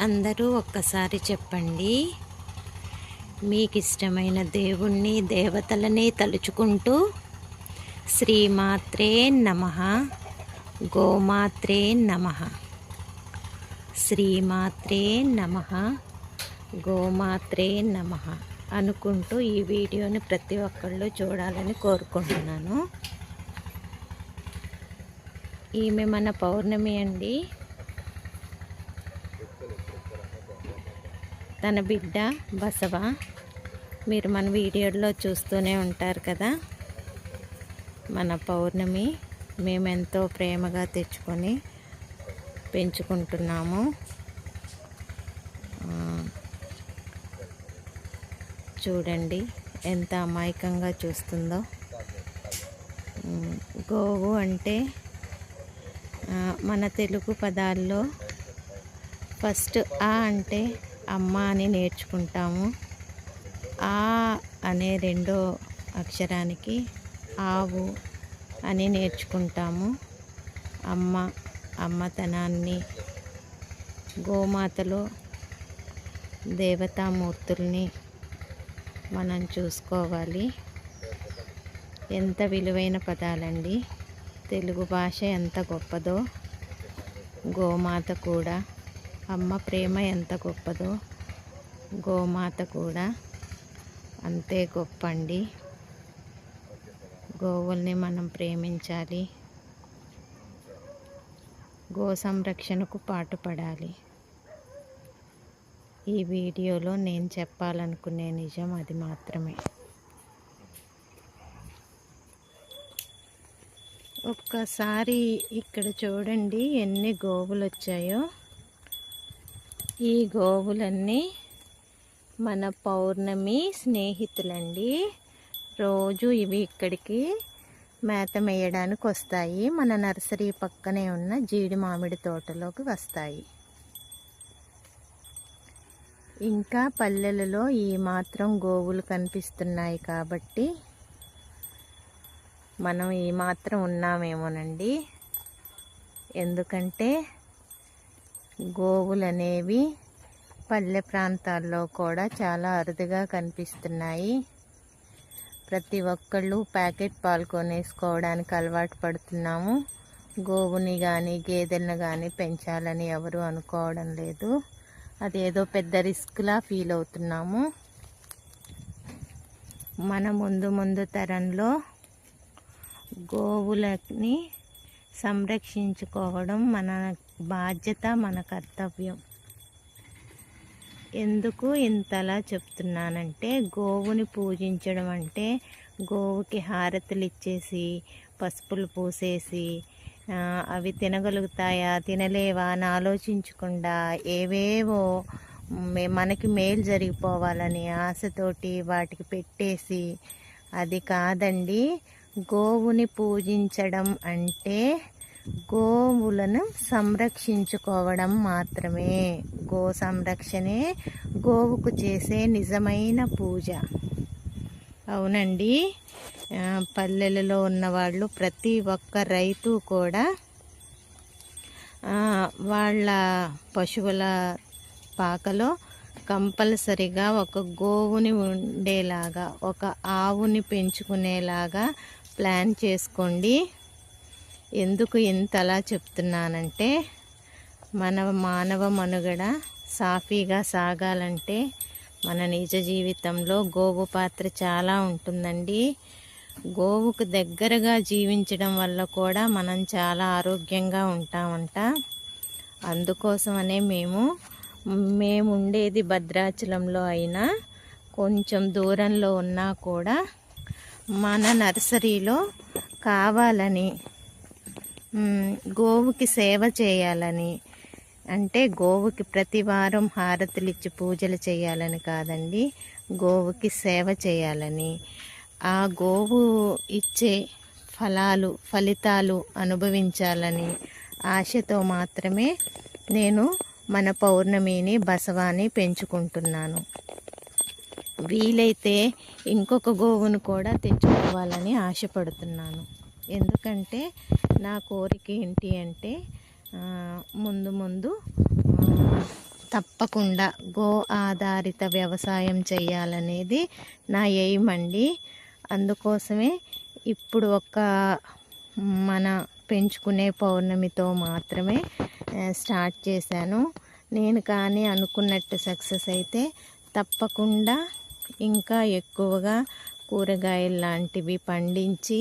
అందరూ ఒక్కసారి చెప్పండి. మీకు ఇష్టమైన దేవుణ్ణి దేవతలని తలుచుకుంటూ శ్రీమాత్రే నమ గోమాత్రే నమ. శ్రీమాత్రే నమ గోమాత్రే నమ అనుకుంటూ ఈ వీడియోని ప్రతి ఒక్కళ్ళు చూడాలని కోరుకుంటున్నాను. ఈమె మన పౌర్ణమి అండి. తన బిడ్డ బసవ మీరు మన వీడియోలో చూస్తూనే ఉంటారు కదా. మన పౌర్ణమి మేము ఎంతో ప్రేమగా తెచ్చుకొని పెంచుకుంటున్నాము. చూడండి ఎంత అమాయకంగా చూస్తుందో. గోవు అంటే మన తెలుగు పదాల్లో ఫస్ట్ ఆ అంటే అమ్మ అని నేర్చుకుంటాము. ఆ అనే రెండో అక్షరానికి ఆవు అని నేర్చుకుంటాము. అమ్మ అమ్మతనాన్ని గోమాతలో దేవతామూర్తుల్ని మనం చూసుకోవాలి. ఎంత విలువైన పదాలండి. తెలుగు భాష ఎంత గొప్పదో గోమాత కూడా అమ్మ ప్రేమ ఎంత గొప్పదో గోమాత కూడా అంతే గొప్ప అండి గోవుల్ని మనం ప్రేమించాలి. గో సంరక్షణకు పాటుపడాలి. ఈ వీడియోలో నేను చెప్పాలనుకునే నిజం అది మాత్రమే. ఒక్కసారి ఇక్కడ చూడండి ఎన్ని గోవులు వచ్చాయో ఈ గోవులన్నీ మన పౌర్ణమి స్నేహితులండి. రోజు ఇవి ఇక్కడికి మేత మేయడానికి వస్తాయి. మన నర్సరీ పక్కనే ఉన్న జీడి మామిడి తోటలోకి వస్తాయి. ఇంకా పల్లెలలో ఈ మాత్రం గోవులు కనిపిస్తున్నాయి కాబట్టి మనం ఈ మాత్రం ఉన్నామేమోనండి. ఎందుకంటే గోవులు అనేవి పల్లె ప్రాంతాల్లో కూడా చాలా అరుదుగా కనిపిస్తున్నాయి. ప్రతి ఒక్కళ్ళు ప్యాకెట్ పాలు కొనేసుకోవడానికి అలవాటు పడుతున్నాము. గోవుని కానీ గేదెలను కానీ పెంచాలని ఎవరు అనుకోవడం లేదు. అదేదో పెద్ద రిస్క్లా ఫీల్ అవుతున్నాము. మన ముందు ముందు తరంలో గోవులని సంరక్షించుకోవడం మన బాధ్యత మన కర్తవ్యం. ఎందుకు ఇంతలా చెప్తున్నానంటే గోవుని పూజించడం అంటే గోవుకి హారతులు ఇచ్చేసి పసుపులు పూసేసి అవి తినగలుగుతాయా తినలేవా అని ఆలోచించకుండా ఏవేవో మనకి మేలు జరిగిపోవాలని ఆశతోటి వాటికి పెట్టేసి అది కాదండి. గోవుని పూజించడం అంటే గోవులను సంరక్షించుకోవడం మాత్రమే. గో సంరక్షణే గోవుకు చేసే నిజమైన పూజ. అవునండి. పల్లెలలో ఉన్నవాళ్ళు ప్రతి ఒక్క రైతు కూడా వాళ్ళ పశువుల పాకలో కంపల్సరిగా ఒక గోవుని ఉండేలాగా ఒక ఆవుని పెంచుకునేలాగా ప్లాన్ చేసుకోండి. ఎందుకు ఇంతలా చెప్తున్నానంటే మన మానవ మనుగడ సాఫీగా సాగాలంటే మన నిజ జీవితంలో గోవు పాత్ర చాలా ఉంటుందండి. గోవుకు దగ్గరగా జీవించడం వల్ల కూడా మనం చాలా ఆరోగ్యంగా ఉంటామంట. అందుకోసమనే మేము మేము ఉండేది భద్రాచలంలో అయినా కొంచెం దూరంలో ఉన్నా కూడా మన నర్సరీలో కావాలని గోవుకి సేవ చేయాలని. అంటే గోవుకి ప్రతి వారం హారతులు ఇచ్చి పూజలు చేయాలని కాదండి. గోవుకి సేవ చేయాలని. ఆ గోవు ఇచ్చే ఫలాలు ఫలితాలు అనుభవించాలని ఆశతో మాత్రమే నేను మన పౌర్ణమిని బసవాని పెంచుకుంటున్నాను. వీలైతే ఇంకొక గోవును కూడా తెచ్చుకోవాలని ఆశపడుతున్నాను. ఎందుకంటే నా కోరిక ఏంటి అంటే ముందు ముందు తప్పకుండా గో ఆధారిత వ్యవసాయం చేయాలనేది నా ఎయిమ్ అండి. అందుకోసమే ఇప్పుడు ఒక మన పెంచుకునే పౌర్ణమితో మాత్రమే స్టార్ట్ చేశాను. నేను కానీ అనుకున్నట్టు సక్సెస్ అయితే తప్పకుండా ఇంకా ఎక్కువగా కూరగాయలు లాంటివి పండించి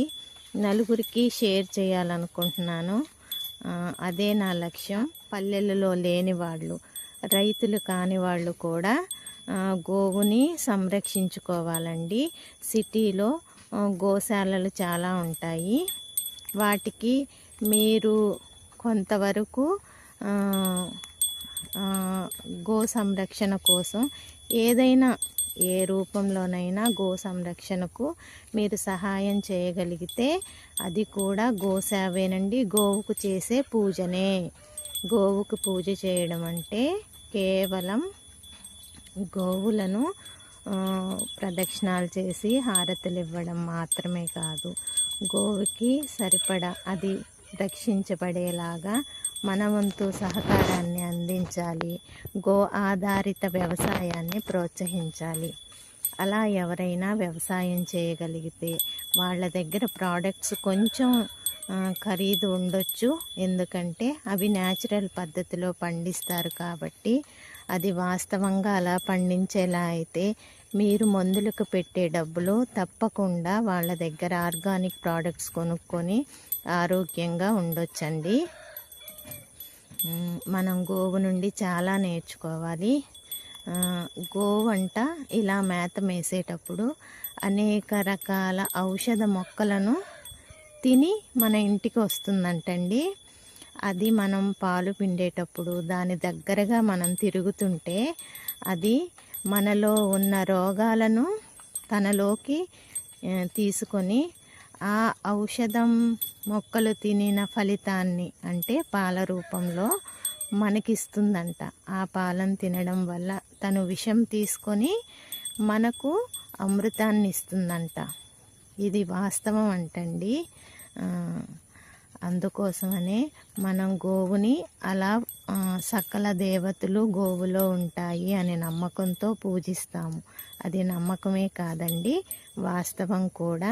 నలుగురికి షేర్ చేయాలనుకుంటున్నాను. అదే నా లక్ష్యం. పల్లెలలో లేని వాళ్ళు రైతులు కాని వాళ్ళు కూడా గోవుని సంరక్షించుకోవాలండి. సిటీలో గోశాలలు చాలా ఉంటాయి. వాటికి మీరు కొంతవరకు గో సంరక్షణ కోసం ఏదైనా ఏ రూపంలోనైనా గో సంరక్షణకు మీరు సహాయం చేయగలిగితే అది కూడా గోసేవేనండి గోవుకు చేసే పూజనే. గోవుకు పూజ చేయడం అంటే కేవలం గోవులను ప్రదక్షిణాలు చేసి హారతులు ఇవ్వడం మాత్రమే కాదు. గోవుకి సరిపడా అది రక్షించబడేలాగా మన వంతు సహకారాన్ని అందించాలి. గో ఆధారిత వ్యవసాయాన్ని ప్రోత్సహించాలి. అలా ఎవరైనా వ్యవసాయం చేయగలిగితే వాళ్ళ దగ్గర ప్రోడక్ట్స్ కొంచెం ఖరీదు ఉండొచ్చు. ఎందుకంటే అవి న్యాచురల్ పద్ధతిలో పండిస్తారు కాబట్టి అది వాస్తవంగా అలా పండించేలా అయితే మీరు మందులకు పెట్టే డబ్బులు తప్పకుండా వాళ్ళ దగ్గర ఆర్గానిక్ ప్రోడక్ట్స్ కొనుక్కొని ఆరోగ్యంగా ఉండొచ్చండి. మనం గోవు నుండి చాలా నేర్చుకోవాలి. గోవు అంట ఇలా మేత మేసేటప్పుడు అనేక రకాల ఔషధ మొక్కలను తిని మన ఇంటికి వస్తుందంటండి. అది మనం పాలు పిండేటప్పుడు దాని దగ్గరగా మనం తిరుగుతుంటే అది మనలో ఉన్న రోగాలను తనలోకి తీసుకొని ఆ ఔషధం మొక్కలు తినిన ఫలితాన్ని అంటే పాల రూపంలో మనకిస్తుందంట. ఆ పాలను తినడం వల్ల తను విషం తీసుకొని మనకు అమృతాన్ని ఇస్తుందంట ఇది వాస్తవం అంటండి అందుకోసమనే మనం గోవుని అలా సకల దేవతలు గోవులో ఉంటాయి అనే నమ్మకంతో పూజిస్తాము. అది నమ్మకమే కాదండి వాస్తవం కూడా.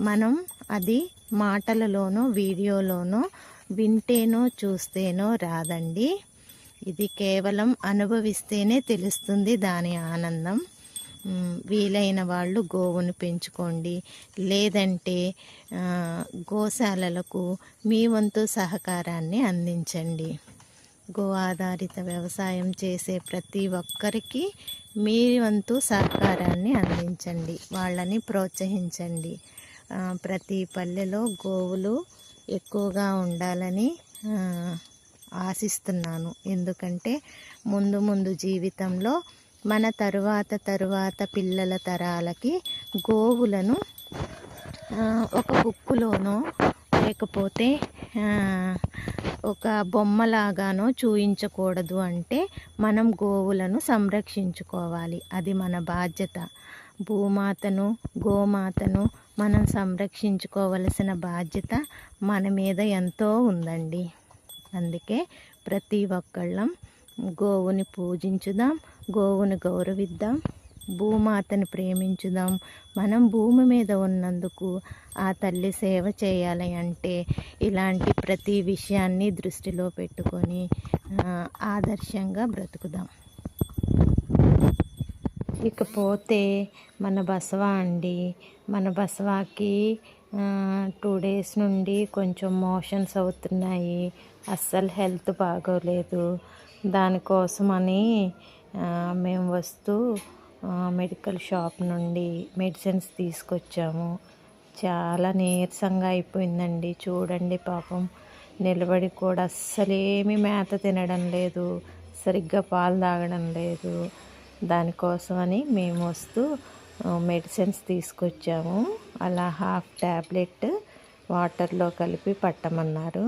మనం అది మాటలలోనో వీడియోలోనో వింటేనో చూస్తేనో రాదండి. ఇది కేవలం అనుభవిస్తేనే తెలుస్తుంది దాని ఆనందం. వీలైన వాళ్ళు గోవును పెంచుకోండి. లేదంటే గోశాలలకు మీ వంతు సహకారాన్ని అందించండి. గో ఆధారిత వ్యవసాయం చేసే ప్రతి ఒక్కరికి మీ వంతు సహకారాన్ని అందించండి వాళ్ళని ప్రోత్సహించండి. ప్రతి పల్లెలో గోవులు ఎక్కువగా ఉండాలని ఆశిస్తున్నాను. ఎందుకంటే ముందు ముందు జీవితంలో మన తరువాత తరువాత పిల్లల తరాలకి గోవులను ఒక బుక్కులోనో లేకపోతే ఒక బొమ్మలాగానో చూయించకూడదు అంటే మనం గోవులను సంరక్షించుకోవాలి. అది మన బాధ్యత. భూమాతను గోమాతను మనం సంరక్షించుకోవలసిన బాధ్యత మన మీద ఎంతో ఉందండి. అందుకే ప్రతి ఒక్కళ్ళం గోవుని పూజించుదాం గోవుని గౌరవిద్దాం. భూమాతను ప్రేమించుదాం. మనం భూమి మీద ఉన్నందుకు ఆ తల్లి సేవ చేయాలి అంటే ఇలాంటి ప్రతి విషయాన్ని దృష్టిలో పెట్టుకొని ఆదర్శంగా బ్రతుకుదాం. ఇకపోతే మన బసవా అండి. మన బసవాకి టూ డేస్ నుండి కొంచెం మోషన్స్ అవుతున్నాయి. అస్సలు హెల్త్ బాగోలేదు. దానికోసమని మేము వస్తూ మెడికల్ షాప్ నుండి మెడిసిన్స్ తీసుకొచ్చాము. చాలా నీరసంగా అయిపోయిందండి. చూడండి పాపం నిలబడి కూడా అస్సలేమి మేత తినడం లేదు సరిగ్గా పాలు తాగడం లేదు. దానికోసమని మేము వస్తూ మెడిసిన్స్ తీసుకొచ్చాము. అలా హాఫ్ ట్యాబ్లెట్ వాటర్లో కలిపి పట్టమన్నారు.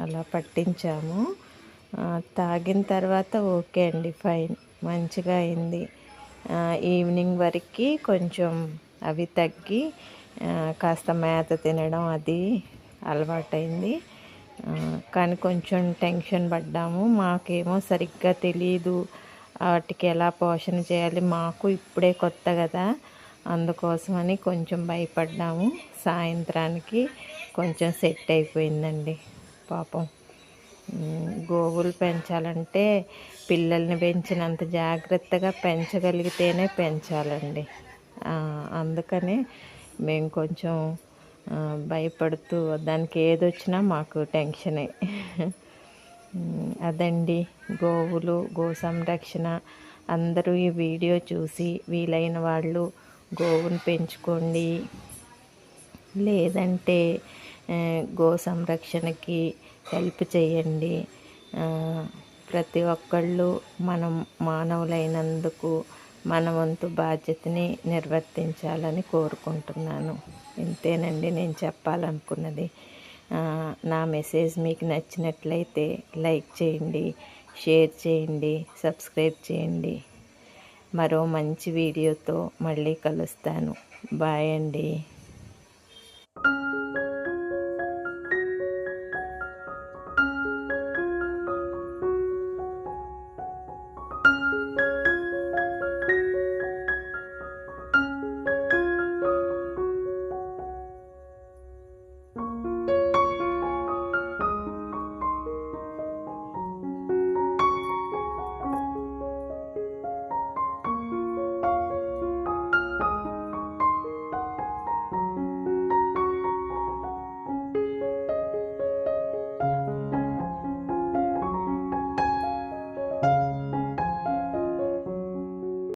అలా పట్టించాము. తాగిన తర్వాత ఓకే అండి ఫైన్ మంచిగా అయింది. ఈవినింగ్ వరకు కొంచెం అవి తగ్గి కాస్త మేత తినడం అది అలవాటైంది. కానీ కొంచెం టెన్షన్ పడ్డాము. మాకేమో సరిగ్గా తెలియదు వాటికి ఎలా పోషణ చేయాలి. మాకు ఇప్పుడే కొత్త కదా అందుకోసమని కొంచెం భయపడ్డాము. సాయంత్రానికి కొంచెం సెట్ అయిపోయిందండి పాపం. గోవులు పెంచాలంటే పిల్లల్ని పెంచినంత జాగ్రత్తగా పెంచగలిగితేనే పెంచాలండి. అందుకనే మేము కొంచెం భయపడుతూ దానికి ఏదొచ్చినా మాకు టెన్షనే. అదండి. గోవులు గో సంరక్షణ. అందరూ ఈ వీడియో చూసి వీలైన వాళ్ళు గోవును పెంచుకోండి. లేదంటే గో సంరక్షణకి హెల్ప్ చేయండి. ప్రతి ఒక్కళ్ళు మనం మానవులైనందుకు మన వంతు బాధ్యతని నిర్వర్తించాలని కోరుకుంటున్నాను. ఇంతేనండి నేను చెప్పాలనుకున్నది. నా మెసేజ్ మీకు నచ్చినట్లయితే లైక్ చేయండి షేర్ చేయండి సబ్స్క్రైబ్ చేయండి. మరో మంచి వీడియోతో మళ్ళీ కలుస్తాను. బాయ్ అండి.